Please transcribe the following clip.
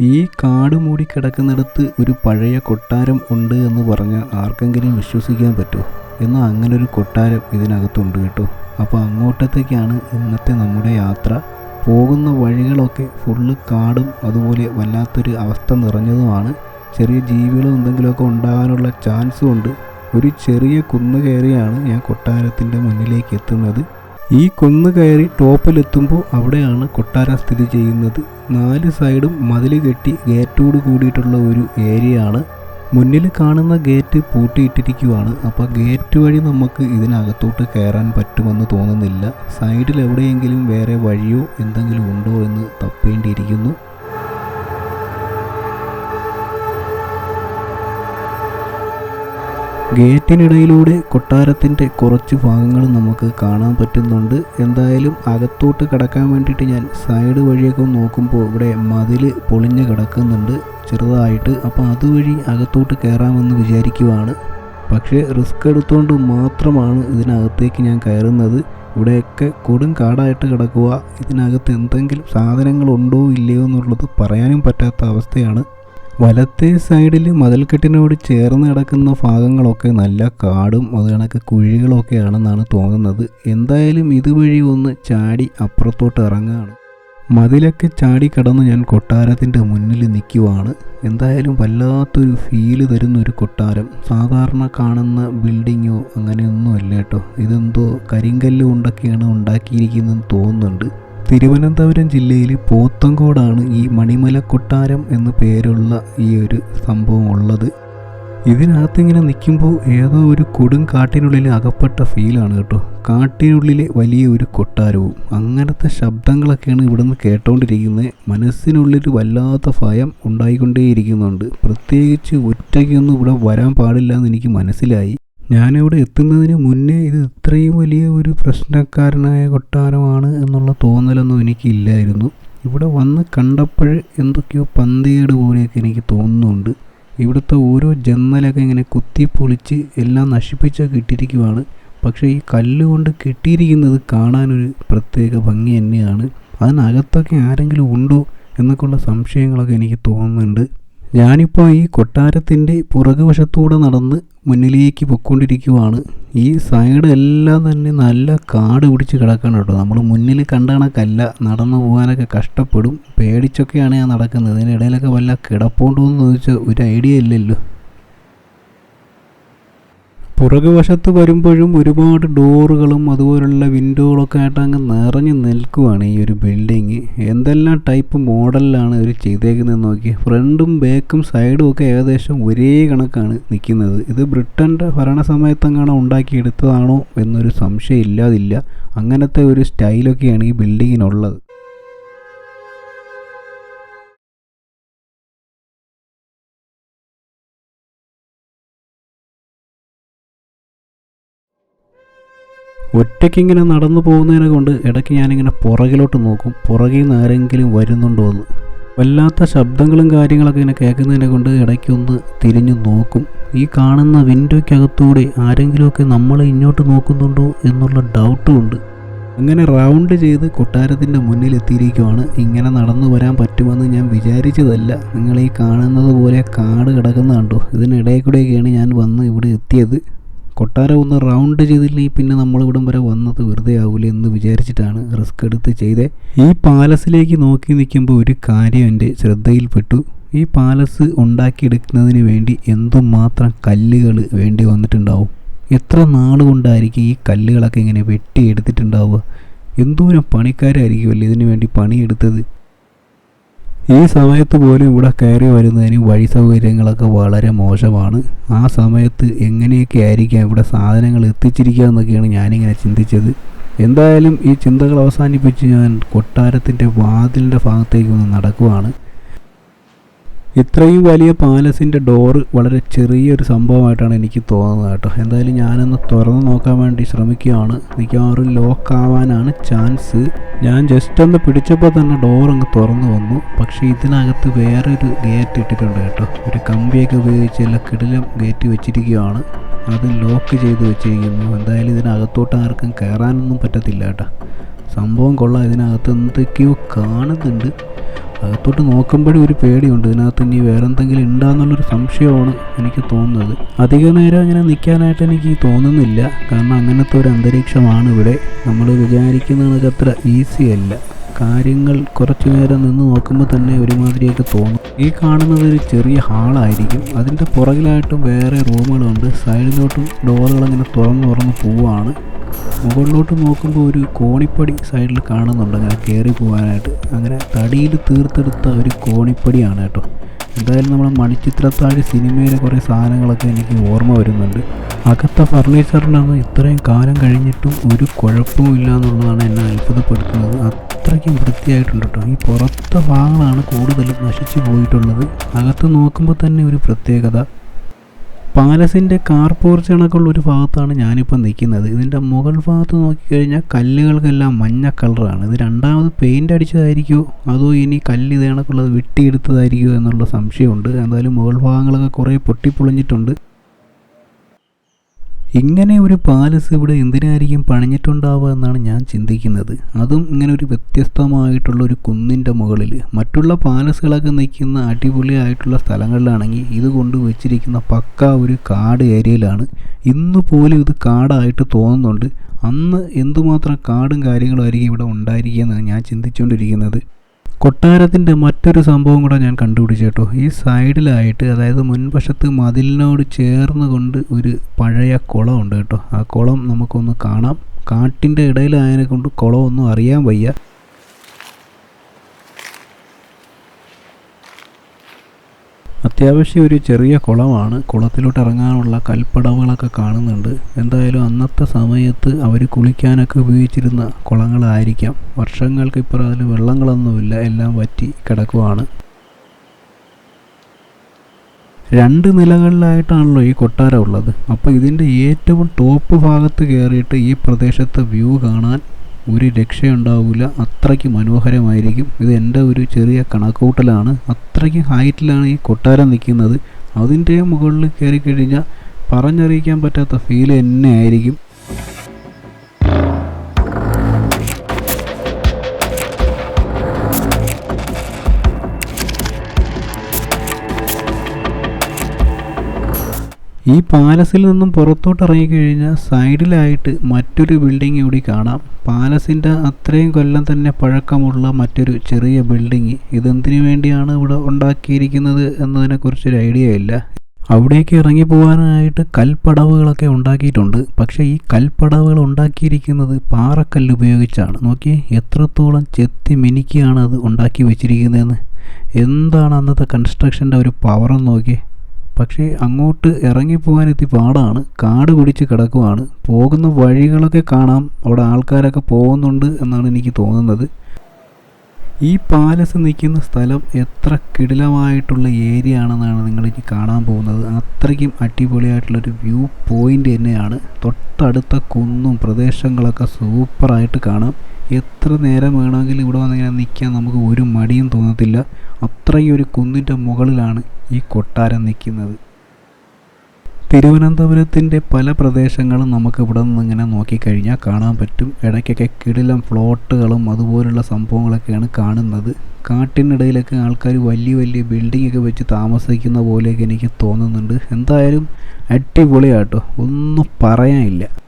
ഈ കാട് മൂടി കിടക്കുന്നിടത്ത് ഒരു പഴയ കൊട്ടാരം ഉണ്ട് എന്ന് പറഞ്ഞാൽ ആർക്കെങ്കിലും വിശ്വസിക്കാൻ പറ്റുമോ എന്നാൽ അങ്ങനെ ഒരു കൊട്ടാരം ഇതിനകത്തുണ്ട് കേട്ടോ. അപ്പോൾ അങ്ങോട്ടത്തേക്കാണ് ഇന്നത്തെ നമ്മുടെ യാത്ര. പോകുന്ന വഴികളൊക്കെ ഫുള്ള് കാടും അതുപോലെ വല്ലാത്തൊരു അവസ്ഥ നിറഞ്ഞതുമാണ്. ചെറിയ ജീവികളും എന്തെങ്കിലുമൊക്കെ ഉണ്ടാകാനുള്ള ചാൻസും ഉണ്ട്. ഒരു ചെറിയ കുന്ന് കയറിയാണ് ഞാൻ കൊട്ടാരത്തിന്റെ മുന്നിലേക്ക് എത്തുന്നത്. ഈ കുന്ന് കയറി ടോപ്പിലെത്തുമ്പോൾ അവിടെയാണ് കൊട്ടാര സ്ഥിതി ചെയ്യുന്നത്. നാല് സൈഡും മതിൽ കെട്ടി ഗേറ്റോട് കൂടിയിട്ടുള്ള ഒരു ഏരിയ ആണ് മുന്നിൽ കാണുന്ന ഗേറ്റ് പൂട്ടിയിട്ടിരിക്കുവാണ്. അപ്പോൾ ഗേറ്റ് വഴി നമുക്ക് ഇതിനകത്തോട്ട് കയറാൻ പറ്റുമെന്ന് തോന്നുന്നില്ല. സൈഡിൽ എവിടെയെങ്കിലും വേറെ വഴിയോ എന്തെങ്കിലും ഉണ്ടോ എന്ന് തപ്പേണ്ടിയിരിക്കുന്നു. ഗേറ്റിനിടയിലൂടെ കൊട്ടാരത്തിന്റെ കുറച്ച് ഭാഗങ്ങൾ നമുക്ക് കാണാൻ പറ്റുന്നുണ്ട്. എന്തായാലും അകത്തോട്ട് കിടക്കാൻ വേണ്ടിയിട്ട് ഞാൻ സൈഡ് വഴിയൊക്കെ നോക്കുമ്പോൾ ഇവിടെ മതിൽ പൊളിഞ്ഞ് കിടക്കുന്നുണ്ട് ചെറുതായിട്ട്. അപ്പോൾ അതുവഴി അകത്തോട്ട് കയറാമെന്ന് വിചാരിക്കുവാണ്. പക്ഷേ റിസ്ക് എടുത്തുകൊണ്ട് മാത്രമാണ് ഇതിനകത്തേക്ക് ഞാൻ കയറുന്നത്. ഇവിടെയൊക്കെ കൊടും കാടായിട്ട് കിടക്കുക. ഇതിനകത്ത് എന്തെങ്കിലും സാധനങ്ങളുണ്ടോ ഇല്ലയോ എന്നുള്ളത് പറയാനും പറ്റാത്ത അവസ്ഥയാണ്. വലത്തെ സൈഡിൽ മതിൽക്കെട്ടിനോട് ചേർന്ന് കിടക്കുന്ന ഭാഗങ്ങളൊക്കെ നല്ല കാടും അത് കണക്ക് കുഴികളൊക്കെയാണെന്നാണ് തോന്നുന്നത്. എന്തായാലും ഇതുവഴി ഒന്ന് ചാടി അപ്പുറത്തോട്ട് ഇറങ്ങുകയാണ് മതിലൊക്കെ ചാടി കടന്ന് ഞാൻ കൊട്ടാരത്തിന്റെ മുന്നിൽ നിൽക്കുവാണ്. എന്തായാലും വല്ലാത്തൊരു ഫീൽ തരുന്ന ഒരു കൊട്ടാരം. സാധാരണ കാണുന്ന ബിൽഡിങ്ങോ അങ്ങനെയൊന്നും അല്ല കേട്ടോ. ഇതെന്തോ കരിങ്കല്ല് കൊണ്ടൊക്കെയാണ് ഉണ്ടാക്കിയിരിക്കുന്നതെന്ന് തോന്നുന്നുണ്ട്. തിരുവനന്തപുരം ജില്ലയിൽ പോത്തങ്കോടാണ് ഈ മണിമല കൊട്ടാരം എന്നു പേരുള്ള ഈ ഒരു സംഭവം ഉള്ളത്. ഇതിനകത്ത് ഇങ്ങനെ നിൽക്കുമ്പോൾ ഏതോ ഒരു കൊടും കാട്ടിനുള്ളിൽ അകപ്പെട്ട ഫീലാണ് കേട്ടോ. കാട്ടിനുള്ളിലെ വലിയ ഒരു കൊട്ടാരവും. അങ്ങനത്തെ ശബ്ദങ്ങളൊക്കെയാണ് ഇവിടുന്ന് കേട്ടോണ്ടിരിക്കുന്നത് മനസ്സിനുള്ളിൽ വല്ലാത്ത ഭയം ഉണ്ടായിക്കൊണ്ടേയിരിക്കുന്നുണ്ട്. പ്രത്യേകിച്ച് ഒറ്റയ്ക്കൊന്നും ഇവിടെ വരാൻ പാടില്ല എന്ന് എനിക്ക് മനസ്സിലായി. ഞാനിവിടെ എത്തുന്നതിന് മുന്നേ ഇത് ഇത്രയും വലിയ ഒരു പ്രശ്നക്കാരനായ കൊട്ടാരമാണ് എന്നുള്ള തോന്നലൊന്നും എനിക്കില്ലായിരുന്നു. ഇവിടെ വന്ന് കണ്ടപ്പോൾ എന്തൊക്കെയോ പന്തേട് പോലെയൊക്കെ എനിക്ക് തോന്നുന്നുണ്ട്. ഇവിടുത്തെ ഓരോ ജന്നലൊക്കെ ഇങ്ങനെ കുത്തി പൊളിച്ച് എല്ലാം നശിപ്പിച്ചൊക്കെ ഇട്ടിരിക്കുവാണ്. പക്ഷേ ഈ കല്ലുകൊണ്ട് കെട്ടിയിരിക്കുന്നത് കാണാനൊരു പ്രത്യേക ഭംഗി തന്നെയാണ്. അതിനകത്തൊക്കെ ആരെങ്കിലും ഉണ്ടോ എന്നൊക്കെയുള്ള സംശയങ്ങളൊക്കെ എനിക്ക് തോന്നുന്നുണ്ട്. ഞാനിപ്പോൾ ഈ കൊട്ടാരത്തിന്റെ പുറകുവശത്തൂടെ നടന്ന് മുന്നിലേക്ക് പൊയ്ക്കൊണ്ടിരിക്കുവാണ്. ഈ സൈഡ് എല്ലാം തന്നെ നല്ല കാട് പിടിച്ച് കിടക്കണം കേട്ടോ. നമ്മൾ മുന്നിൽ കണ്ട കണക്കല്ല നടന്നു പോകാനൊക്കെ കഷ്ടപ്പെടും. പേടിച്ചൊക്കെയാണ് ഞാൻ നടക്കുന്നത്. ഇതിനിടയിലൊക്കെ വല്ല കിടപ്പുണ്ടോ എന്ന് ചോദിച്ചാൽ ഒരു ഐഡിയ ഇല്ലല്ലോ. പുറകുവശത്ത് വരുമ്പോഴും ഒരുപാട് ഡോറുകളും അതുപോലുള്ള വിൻഡോകളൊക്കെ ആയിട്ട് അങ്ങ് നിറഞ്ഞു നിൽക്കുവാണ് ഈ ഒരു ബിൽഡിങ്. എന്തെല്ലാം ടൈപ്പ് മോഡലിലാണ് ഇവർ ചെയ്തേക്കുന്നത് നോക്കി ഫ്രണ്ടും ബാക്കും സൈഡും ഒക്കെ ഏകദേശം ഒരേ കണക്കാണ് നിൽക്കുന്നത്. ഇത് ബ്രിട്ടന്റെ ഭരണ സമയത്തെങ്ങാണോ ഉണ്ടാക്കിയെടുത്തതാണോ എന്നൊരു സംശയം ഇല്ലാതില്ല അങ്ങനത്തെ ഒരു സ്റ്റൈലൊക്കെയാണ് ഈ ബിൽഡിങ്ങിനുള്ളത്. ഒറ്റയ്ക്കിങ്ങനെ നടന്നു പോകുന്നതിനെ കൊണ്ട് ഇടയ്ക്ക് ഞാനിങ്ങനെ പുറകിലോട്ട് നോക്കും. പുറകിൽ നിന്ന് ആരെങ്കിലും വരുന്നുണ്ടോ എന്ന്. വല്ലാത്ത ശബ്ദങ്ങളും കാര്യങ്ങളൊക്കെ ഇങ്ങനെ കേൾക്കുന്നതിനെ കൊണ്ട് ഇടയ്ക്കൊന്ന് തിരിഞ്ഞു നോക്കും. ഈ കാണുന്ന വിൻഡോയ്ക്കകത്തൂടെ ആരെങ്കിലുമൊക്കെ നമ്മളെ ഇങ്ങോട്ട് നോക്കുന്നുണ്ടോ എന്നുള്ള ഡൗട്ടും ഉണ്ട്. അങ്ങനെ റൗണ്ട് ചെയ്ത് കൊട്ടാരത്തിന്റെ മുന്നിൽ എത്തിയിരിക്കുവാണ്. ഇങ്ങനെ നടന്നു വരാൻ പറ്റുമെന്ന് ഞാൻ വിചാരിച്ചതല്ല. നിങ്ങൾ ഈ കാണുന്നത് പോലെ കാട് കിടക്കുന്ന കണ്ടോ ഇതിനിടയിൽ കൂടെയൊക്കെയാണ് ഞാൻ വന്ന് ഇവിടെ എത്തിയത്. കൊട്ടാരം ഒന്ന് റൗണ്ട് ചെയ്തില്ലെങ്കിൽ പിന്നെ നമ്മൾ ഇവിടം വരെ വന്നത് വെറുതെ ആവില്ല എന്ന് വിചാരിച്ചിട്ടാണ് റിസ്ക് എടുത്ത് ചെയ്തേ. ഈ പാലസിലേക്ക് നോക്കി നിൽക്കുമ്പോൾ ഒരു കാര്യം എന്റെ ശ്രദ്ധയിൽപ്പെട്ടു. ഈ പാലസ് ഉണ്ടാക്കിയെടുക്കുന്നതിന് വേണ്ടി എന്തുമാത്രം കല്ലുകൾ വേണ്ടി വന്നിട്ടുണ്ടാവും? എത്ര നാൾ കൊണ്ടായിരിക്കും ഈ കല്ലുകളൊക്കെ ഇങ്ങനെ വെട്ടിയെടുത്തിട്ടുണ്ടാവുക? എന്തോരം പണിക്കാരായിരിക്കുമല്ലേ ഇതിനു വേണ്ടി പണിയെടുത്തത്? ഈ സമയത്ത് പോലും ഇവിടെ കയറി വരുന്നതിന് വഴി സൗകര്യങ്ങളൊക്കെ വളരെ മോശമാണ്. ആ സമയത്ത് എങ്ങനെയൊക്കെ ആയിരിക്കാം ഇവിടെ സാധനങ്ങൾ എത്തിച്ചിരിക്കുക എന്നൊക്കെയാണ് ഞാനിങ്ങനെ ചിന്തിച്ചത്. എന്തായാലും ഈ ചിന്തകൾ അവസാനിപ്പിച്ച് ഞാൻ കൊട്ടാരത്തിന്റെ വാതിലിന്റെ ഭാഗത്തേക്ക് ഒന്ന് നടക്കുവാണ്. ഇത്രയും വലിയ പാലസിന്റെ ഡോറ് വളരെ ചെറിയൊരു സംഭവമായിട്ടാണ് എനിക്ക് തോന്നുന്നത് കേട്ടോ. എന്തായാലും ഞാനൊന്ന് തുറന്ന് നോക്കാൻ വേണ്ടി ശ്രമിക്കുകയാണ്. മിക്കവാറും ലോക്ക് ആവാനാണ് ചാൻസ് ഞാൻ ജസ്റ്റ് ഒന്ന് പിടിച്ചപ്പോൾ തന്നെ ഡോർ അങ്ങ് തുറന്നു വന്നു. പക്ഷേ ഇതിനകത്ത് വേറൊരു ഗേറ്റ് ഇട്ടിട്ടുണ്ട് കേട്ടോ. ഒരു കമ്പിയൊക്കെ ഉപയോഗിച്ച് കിടിലം ഗേറ്റ് വെച്ചിരിക്കുകയാണ്. അത് ലോക്ക് ചെയ്ത് വെച്ചിരിക്കുന്നു. എന്തായാലും ഇതിനകത്തോട്ട് ആർക്കും കയറാനൊന്നും പറ്റത്തില്ല കേട്ടോ. സംഭവം കൊള്ളാം. ഇതിനകത്ത് എന്തൊക്കെയോ കാണുന്നുണ്ട്. അകത്തോട്ട് നോക്കുമ്പോഴും ഒരു പേടിയുണ്ട്. ഇതിനകത്ത് ഇനി വേറെ എന്തെങ്കിലും ഉണ്ടാന്നുള്ളൊരു സംശയമാണ് എനിക്ക് തോന്നുന്നത്. അധിക നേരം അങ്ങനെ നിൽക്കാനായിട്ട് എനിക്ക് തോന്നുന്നില്ല. കാരണം അങ്ങനത്തെ ഒരു അന്തരീക്ഷമാണ് ഇവിടെ. നമ്മൾ വിചാരിക്കുന്നതിനൊക്കെ അത്ര ഈസി അല്ല. കാര്യങ്ങൾ കുറച്ചു നേരം നിന്ന് നോക്കുമ്പോൾ തന്നെ ഒരുമാതിരിയൊക്കെ തോന്നും. ഈ കാണുന്നത് ഒരു ചെറിയ ഹാളായിരിക്കും അതിന്റെ പുറകിലായിട്ടും വേറെ റൂമുകളുണ്ട് സൈഡിലോട്ടും ഡോറുകൾ അങ്ങനെ തുറന്ന് തുറന്ന് പോവാണ്. മുകളിലോട്ട് നോക്കുമ്പോൾ ഒരു കോണിപ്പടി സൈഡിൽ കാണുന്നുണ്ട്. അങ്ങനെ കയറി പോകാനായിട്ട്. അങ്ങനെ തടിയിൽ തീർത്തെടുത്ത ഒരു കോണിപ്പടിയാണ് കേട്ടോ. എന്തായാലും നമ്മുടെ മണിച്ചിത്രത്താഴ് സിനിമയിലെ കുറേ സാധനങ്ങളൊക്കെ എനിക്ക് ഓർമ്മ വരുന്നുണ്ട്. അകത്തെ ഫർണിച്ചറിനൊന്നും ഇത്രയും കാലം കഴിഞ്ഞിട്ടും ഒരു കുഴപ്പവും ഇല്ല എന്നുള്ളതാണ് എന്നെ അത്ഭുതപ്പെടുത്തുന്നത്. അത്രയ്ക്കും വൃത്തിയായിട്ടുണ്ട് കേട്ടോ. ഈ പുറത്തെ ഭാഗങ്ങളാണ് കൂടുതലും നശിച്ചു പോയിട്ടുള്ളത്. അകത്ത് നോക്കുമ്പോൾ തന്നെ ഒരു പ്രത്യേകത. പാലസിന്റെ കാർ പോർച്ച് കണക്കുള്ള ഒരു ഭാഗത്താണ് ഞാനിപ്പോൾ നിൽക്കുന്നത്. ഇതിന്റെ മുകൾ ഭാഗത്ത് നോക്കിക്കഴിഞ്ഞാൽ കല്ലുകൾക്കെല്ലാം മഞ്ഞ കളറാണ്. ഇത് രണ്ടാമത് പെയിന്റ് അടിച്ചതായിരിക്കുമോ അതോ ഇനി കല്ല് ഇത് കണക്കുള്ളത് വെട്ടിയെടുത്തതായിരിക്കുമോ എന്നുള്ള സംശയമുണ്ട്. എന്തായാലും മുകൾ ഭാഗങ്ങളൊക്കെ കുറേ പൊട്ടിപ്പൊളിഞ്ഞിട്ടുണ്ട്. ഇങ്ങനെ ഒരു പാലസ് ഇവിടെ എന്തിനായിരിക്കും പണിഞ്ഞിട്ടുണ്ടാവുക എന്നാണ് ഞാൻ ചിന്തിക്കുന്നത്. അതും ഇങ്ങനെ ഒരു വ്യത്യസ്തമായിട്ടുള്ള ഒരു കുന്നിന്റെ മുകളിൽ. മറ്റുള്ള പാലസുകളൊക്കെ നിൽക്കുന്ന അടിപൊളിയായിട്ടുള്ള സ്ഥലങ്ങളിലാണെങ്കിൽ ഇത് കൊണ്ട് വെച്ചിരിക്കുന്ന പക്ക ഒരു കാട് ഏരിയയിലാണ്. ഇന്ന് പോലും ഇത് കാടായിട്ട് തോന്നുന്നുണ്ട്. അന്ന് എന്തുമാത്രം കാടും കാര്യങ്ങളും ആയിരിക്കും ഇവിടെ ഉണ്ടായിരിക്കുക എന്നാണ് ഞാൻ ചിന്തിച്ചുകൊണ്ടിരിക്കുന്നത്. കൊട്ടാരത്തിന്റെ മറ്റൊരു സംഭവം കൂടെ ഞാൻ കണ്ടുപിടിച്ചു കേട്ടോ. ഈ സൈഡിലായിട്ട് അതായത് മുൻവശത്ത് മതിലിനോട് ചേർന്ന് കൊണ്ട് ഒരു പഴയ കുളമുണ്ട് കേട്ടോ. ആ കുളം നമുക്കൊന്ന് കാണാം. കാട്ടിന്റെ ഇടയിലായതിനെ കൊണ്ട് കുളമൊന്നും അറിയാൻ വയ്യ. അത്യാവശ്യം ഒരു ചെറിയ കുളമാണ്. കുളത്തിലോട്ട് ഇറങ്ങാനുള്ള കൽപ്പടവുകളൊക്കെ കാണുന്നുണ്ട്. എന്തായാലും അന്നത്തെ സമയത്ത് അവർ കുളിക്കാനൊക്കെ ഉപയോഗിച്ചിരുന്ന കുളങ്ങളായിരിക്കാം. വർഷങ്ങൾക്ക് ഇപ്പുറം അതിൽ വെള്ളങ്ങളൊന്നുമില്ല. എല്ലാം വറ്റി കിടക്കുവാണ്. രണ്ട് നിലകളിലായിട്ടാണല്ലോ ഈ കൊട്ടാരം ഉള്ളത്. അപ്പോൾ ഇതിന്റെ ഏറ്റവും ടോപ്പ് ഭാഗത്ത് കയറിയിട്ട് ഈ പ്രദേശത്തെ വ്യൂ കാണാൻ ഒരു രക്ഷയുണ്ടാവില്ല അത്രയ്ക്ക് മനോഹരമായിരിക്കും. ഇത് എന്റെ ഒരു ചെറിയ കണക്കൂട്ടലാണ് അത്രയ്ക്ക് ഹൈറ്റിലാണ് ഈ കൊട്ടാരം നിൽക്കുന്നത്. അതിന്റെ മുകളിൽ കയറി കഴിഞ്ഞാൽ പറഞ്ഞറിയിക്കാൻ പറ്റാത്ത ഫീൽ തന്നെ ആയിരിക്കും. ഈ പാലസിൽ നിന്നും പുറത്തോട്ട് ഇറങ്ങിക്കഴിഞ്ഞാൽ സൈഡിലായിട്ട് മറ്റൊരു ബിൽഡിംഗ് കൂടി കാണാം. പാലസിന്റെ അത്രയും കൊല്ലം തന്നെ പഴക്കമുള്ള മറ്റൊരു ചെറിയ ബിൽഡിംഗ് ഇതെന്തിനു വേണ്ടിയാണ് ഇവിടെ ഉണ്ടാക്കിയിരിക്കുന്നത് എന്നതിനെക്കുറിച്ചൊരു ഐഡിയ ഇല്ല. അവിടേക്ക് ഇറങ്ങി പോകാനായിട്ട് കൽപ്പടവുകളൊക്കെ ഉണ്ടാക്കിയിട്ടുണ്ട്. പക്ഷേ ഈ കൽപ്പടവുകൾ ഉണ്ടാക്കിയിരിക്കുന്നത് പാറക്കല്ല് ഉപയോഗിച്ചാണ്. നോക്കി എത്രത്തോളം ചെത്തി മിനിക്കുകയാണ് അത് ഉണ്ടാക്കി വെച്ചിരിക്കുന്നതെന്ന്. എന്താണ് അന്നത്തെ കൺസ്ട്രക്ഷന്റെ ഒരു പവറെന്ന് നോക്കി പക്ഷേ അങ്ങോട്ട് ഇറങ്ങിപ്പോകാനെത്തി പാടാണ്. കാട് പിടിച്ച് കിടക്കുവാണ്. പോകുന്ന വഴികളൊക്കെ കാണാം. അവിടെ ആൾക്കാരൊക്കെ പോകുന്നുണ്ട് എന്നാണ് എനിക്ക് തോന്നുന്നത്. ഈ പാലസ് നിൽക്കുന്ന സ്ഥലം എത്ര കിടിലമായിട്ടുള്ള ഏരിയ ആണെന്നാണ് നിങ്ങൾ കാണാൻ പോകുന്നത്. അത്രയ്ക്കും അടിപൊളിയായിട്ടുള്ളൊരു വ്യൂ പോയിന്റ് തന്നെയാണ്. തൊട്ടടുത്ത കുന്നും പ്രദേശങ്ങളൊക്കെ സൂപ്പറായിട്ട് കാണാം. എത്ര നേരം വേണമെങ്കിലും ഇവിടെ വന്നിങ്ങനെ നിൽക്കാൻ നമുക്ക് ഒരു മടിയും തോന്നത്തില്ല. അത്രയും ഒരു കുന്നിന്റെ മുകളിലാണ് ഈ കൊട്ടാരം നിൽക്കുന്നത്. തിരുവനന്തപുരത്തിന്റെ പല പ്രദേശങ്ങളും നമുക്ക് ഇവിടെ നിന്ന് ഇങ്ങനെ നോക്കിക്കഴിഞ്ഞാൽ കാണാൻ പറ്റും. ഇടയ്ക്കൊക്കെ കിടിലം ഫ്ലോട്ടുകളും അതുപോലുള്ള സംഭവങ്ങളൊക്കെയാണ് കാണുന്നത്. കാട്ടിനിടയിലൊക്കെ ആൾക്കാർ വലിയ വലിയ ബിൽഡിങ്ങൊക്കെ വെച്ച് താമസിക്കുന്ന പോലെയൊക്കെ എനിക്ക് തോന്നുന്നുണ്ട്. എന്തായാലും അടിപൊളിയാട്ടോ. ഒന്നും പറയാനില്ല.